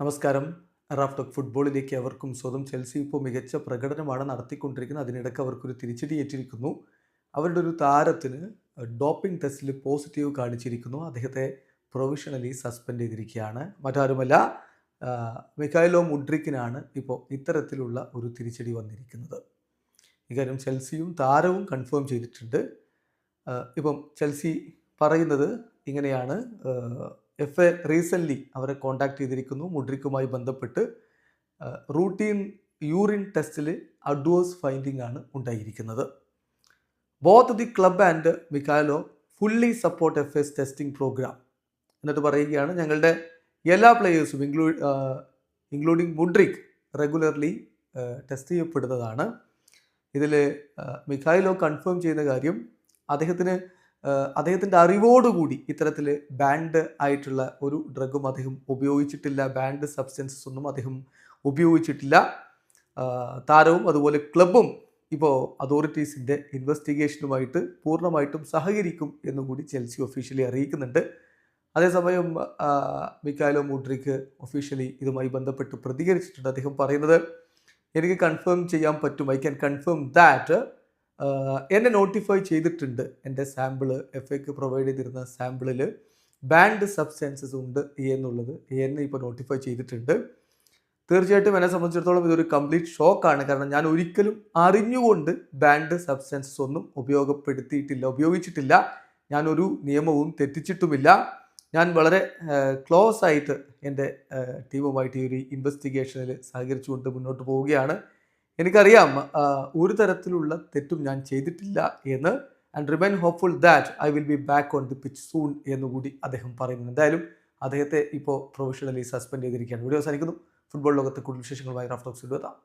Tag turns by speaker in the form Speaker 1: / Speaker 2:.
Speaker 1: നമസ്കാരം. റാഫ്റ്റോക്ക് ഫുട്ബോളിലേക്ക് അവർക്കും സ്വന്തം ചെൽസി ഇപ്പോൾ മികച്ച പ്രകടനമാണ് നടത്തിക്കൊണ്ടിരിക്കുന്നത്. അതിനിടയ്ക്ക് അവർക്കൊരു തിരിച്ചടി ഏറ്റിരിക്കുന്നു. അവരുടെ ഒരു താരത്തിന് ഡോപ്പിംഗ് ടെസ്റ്റിൽ പോസിറ്റീവ് കാണിച്ചിരിക്കുന്നു. അദ്ദേഹത്തെ പ്രൊവിഷണലി സസ്പെൻഡ് ചെയ്തിരിക്കുകയാണ്. മറ്റാരുമല്ല മിഖായിലോ മുഡ്രിക്കിനാണ് ഇപ്പോൾ ഇത്തരത്തിലുള്ള ഒരു തിരിച്ചടി വന്നിരിക്കുന്നത്. ഇക്കാര്യം ചെൽസിയും താരവും കൺഫേം ചെയ്തിട്ടുണ്ട്. ഇപ്പം ചെൽസി പറയുന്നത് ഇങ്ങനെയാണ്. എഫ് എ റീസെന്റ്ലി അവരെ കോൺടാക്ട് ചെയ്തിരിക്കുന്നു മുഡ്രിക്കുമായി ബന്ധപ്പെട്ട് റൂട്ടീൻ യൂറിൻ ടെസ്റ്റിൽ അഡ്വേഴ്സ് ഫൈൻഡിംഗ് ആണ് ഉണ്ടായിരിക്കുന്നത്. Both the club and Mykhailo fully support F S testing programme എന്നിട്ട് പറയുകയാണ് ഞങ്ങളുടെ എല്ലാ പ്ലെയേഴ്സും ഇൻക്ലൂ ഇൻക്ലൂഡിങ് മുഡ്രിക് റെഗുലർലി ടെസ്റ്റ് ചെയ്യപ്പെടുന്നതാണ്. ഇതിൽ മിഖായിലോ കൺഫേം ചെയ്യുന്ന കാര്യം അദ്ദേഹത്തിന് അദ്ദേഹത്തിന്റെ അറിവോടുകൂടി ഇത്തരത്തിൽ ബാൻഡ് ആയിട്ടുള്ള ഒരു ഡ്രഗും അദ്ദേഹം ഉപയോഗിച്ചിട്ടില്ല ബാൻഡ് സബ്സ്റ്റൻസസ് ഒന്നും അദ്ദേഹം ഉപയോഗിച്ചിട്ടില്ല. താരവും അതുപോലെ ക്ലബും ഇപ്പോൾ അതോറിറ്റീസിന്റെ ഇൻവെസ്റ്റിഗേഷനുമായിട്ട് പൂർണമായിട്ടും സഹകരിക്കും എന്നുകൂടി ചെൽസി ഒഫീഷ്യലി അറിയിക്കുന്നുണ്ട്. അതേസമയം മിക്കാലോ മുഡ്രിക്ക് ഒഫീഷ്യലി ഇതുമായി ബന്ധപ്പെട്ട് പ്രതികരിച്ചിട്ടുണ്ട് അദ്ദേഹം പറയുന്നത്. എനിക്ക് കൺഫേം ചെയ്യാൻ പറ്റും ഐ ക്യാൻ കൺഫേം ദാറ്റ് എന്നെ നോട്ടിഫൈ ചെയ്തിട്ടുണ്ട്. എന്റെ സാമ്പിൾ എഫ് എക്ക് പ്രൊവൈഡ് ചെയ്തിരുന്ന സാമ്പിളിൽ ബാൻഡ് സബ്സ്റ്റൻസസ് ഉണ്ട് എന്നുള്ളത്. എന്നെ ഇപ്പോൾ നോട്ടിഫൈ ചെയ്തിട്ടുണ്ട്. തീർച്ചയായിട്ടും എന്നെ സംബന്ധിച്ചിടത്തോളം ഇതൊരു കംപ്ലീറ്റ് ഷോക്കാണ് കാരണം ഞാൻ ഒരിക്കലും അറിഞ്ഞുകൊണ്ട് ബാൻഡ് സബ്സ്റ്റൻസസ് ഒന്നും ഉപയോഗപ്പെടുത്തിയിട്ടില്ല ഉപയോഗിച്ചിട്ടില്ല. ഞാനൊരു നിയമവും തെറ്റിച്ചിട്ടുമില്ല. ഞാൻ വളരെ ക്ലോസ് ആയിട്ട് എന്റെ ടീമുമായിട്ട് ഈ ഒരു ഇൻവെസ്റ്റിഗേഷനിൽ സഹകരിച്ചുകൊണ്ട് മുന്നോട്ട് പോവുകയാണ്. എനിക്കറിയാം ഒരു തരത്തിലുള്ള തെറ്റും ഞാൻ ചെയ്തിട്ടില്ല എന്ന്. And remain hopeful that I will be back on the pitch soon എന്നുകൂടി അദ്ദേഹം പറയുന്നു എന്തായാലും അദ്ദേഹത്തെ ഇപ്പോൾ പ്രൊഫഷണലി സസ്പെൻഡ് ചെയ്തിരിക്കുകയാണ്. വീഡിയോ അവസാനിക്കുന്നു. ഫുട്ബോൾ ലോകത്തെ കൂടുതൽ വിശേഷങ്ങളുമായി റാഫ്റ്റോക്സ് എത്താം